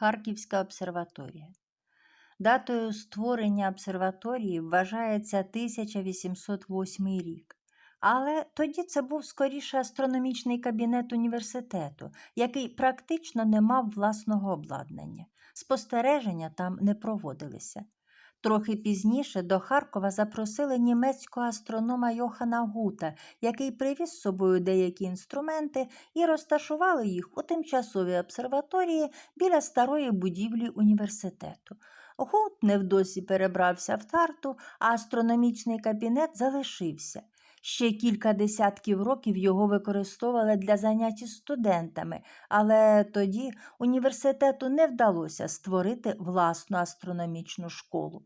Харківська обсерваторія. Датою створення обсерваторії вважається 1808 рік. Але тоді це був скоріше астрономічний кабінет університету, який практично не мав власного обладнання. Спостереження там не проводилися. Трохи пізніше до Харкова запросили німецького астронома Йохана Гута, який привіз з собою деякі інструменти і розташували їх у тимчасовій обсерваторії біля старої будівлі університету. Гут невдосі перебрався в Тарту, а астрономічний кабінет залишився. Ще кілька десятків років його використовували для занять із студентами, але тоді університету не вдалося створити власну астрономічну школу.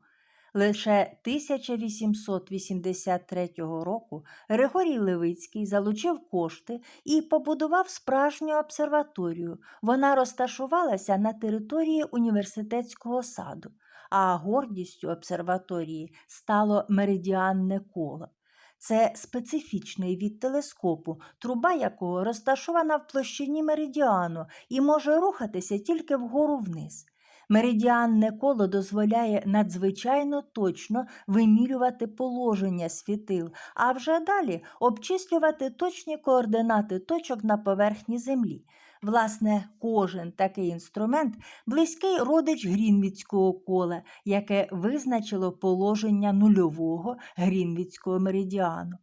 Лише 1883 року Григорій Левицький залучив кошти і побудував справжню обсерваторію. Вона розташувалася на території університетського саду, а гордістю обсерваторії стало меридіанне коло. Це специфічний від телескопу, труба якого розташована в площині меридіану і може рухатися тільки вгору вниз. Меридіанне коло дозволяє надзвичайно точно вимірювати положення світил, а вже далі обчислювати точні координати точок на поверхні Землі. Власне, кожен такий інструмент близький родич Грінвіцького кола, яке визначило положення нульового Грінвіцького меридіану.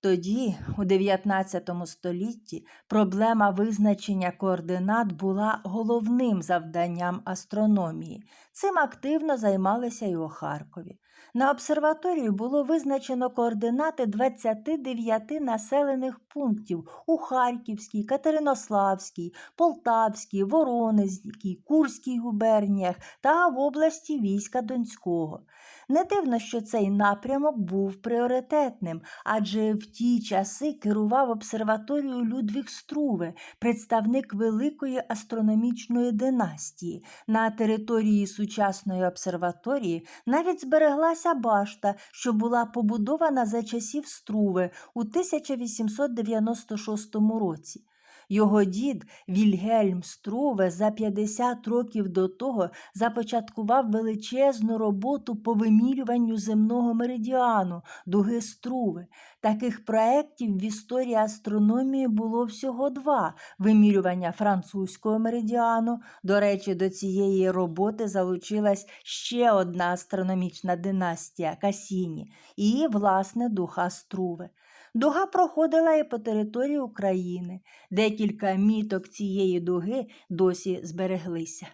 Тоді, у 19 столітті, проблема визначення координат була головним завданням астрономії. Цим активно займалися й у Харкові. На обсерваторію було визначено координати 29 населених пунктів у Харківській, Катеринославській, Полтавській, Воронезькій, Курській губерніях та в області війська Донського. Не дивно, що цей напрямок був пріоритетним, адже в ті часи керував обсерваторією Людвіг Струве, представник великої астрономічної династії. На території сучасної обсерваторії навіть збереглася башта, що була побудована за часів Струве у 1896 році. Його дід Вільгельм Струве за 50 років до того започаткував величезну роботу по вимірюванню земного меридіану, дуги Струве. Таких проєктів в історії астрономії було всього два: вимірювання французького меридіану. До речі, до цієї роботи залучилась ще одна астрономічна династія Касіні і, власне, духа Струве. Дуга проходила і по території України. Декілька міток цієї дуги досі збереглися.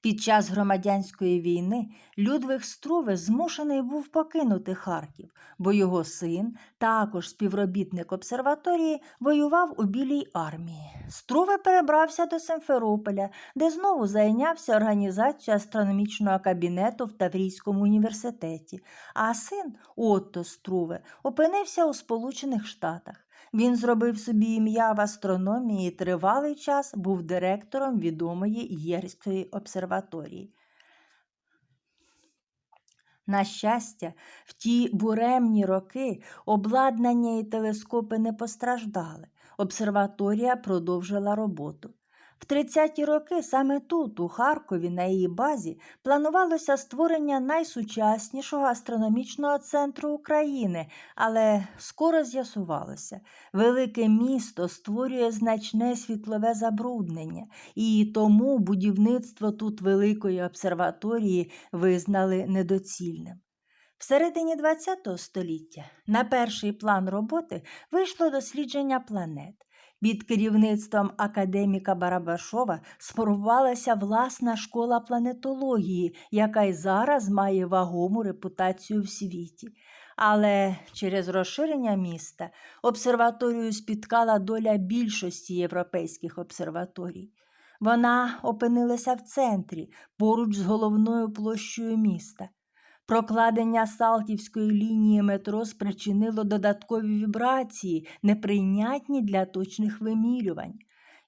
Під час громадянської війни Людвиг Струве змушений був покинути Харків, бо його син, також співробітник обсерваторії, воював у Білій армії. Струве перебрався до Симферополя, де знову зайнявся організацією астрономічного кабінету в Таврійському університеті, а син Отто Струве опинився у Сполучених Штатах. Він зробив собі ім'я в астрономії і тривалий час був директором відомої Єрської обсерваторії. На щастя, в ті буремні роки обладнання і телескопи не постраждали. Обсерваторія продовжила роботу. В 30-ті роки саме тут, у Харкові, на її базі, планувалося створення найсучаснішого астрономічного центру України, але скоро з'ясувалося, велике місто створює значне світлове забруднення, і тому будівництво тут великої обсерваторії визнали недоцільним. В середині ХХ століття на перший план роботи вийшло дослідження планет. Під керівництвом академіка Барабашова сформувалася власна школа планетології, яка й зараз має вагому репутацію в світі. Але через розширення міста обсерваторію спіткала доля більшості європейських обсерваторій. Вона опинилася в центрі, поруч з головною площею міста. Прокладення Салтівської лінії метро спричинило додаткові вібрації, неприйнятні для точних вимірювань.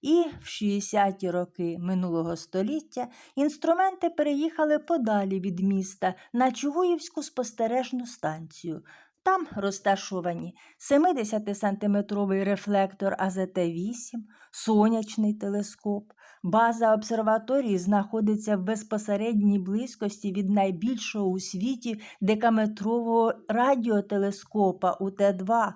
І в 60-ті роки минулого століття інструменти переїхали подалі від міста на Чугуївську спостережну станцію. Там розташовані 70-сантиметровий рефлектор АЗТ-8, сонячний телескоп. База обсерваторії знаходиться в безпосередній близькості від найбільшого у світі декаметрового радіотелескопа УТ-2.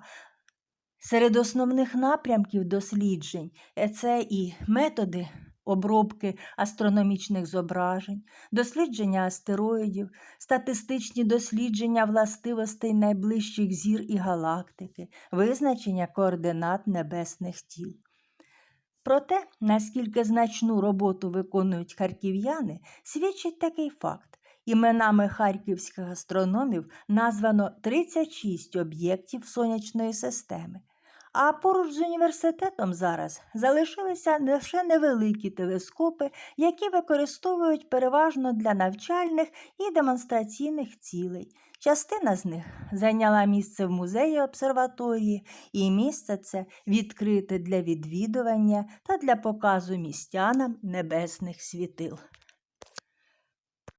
Серед основних напрямків досліджень це і методи обробки астрономічних зображень, дослідження астероїдів, статистичні дослідження властивостей найближчих зір і галактики, визначення координат небесних тіл. Про те, наскільки значну роботу виконують харків'яни, свідчить такий факт. Іменами харківських астрономів названо 36 об'єктів сонячної системи. А поруч з університетом зараз залишилися лише невеликі телескопи, які використовують переважно для навчальних і демонстраційних цілей. Частина з них зайняла місце в музеї обсерваторії, і місце це відкрите для відвідування та для показу містянам небесних світил.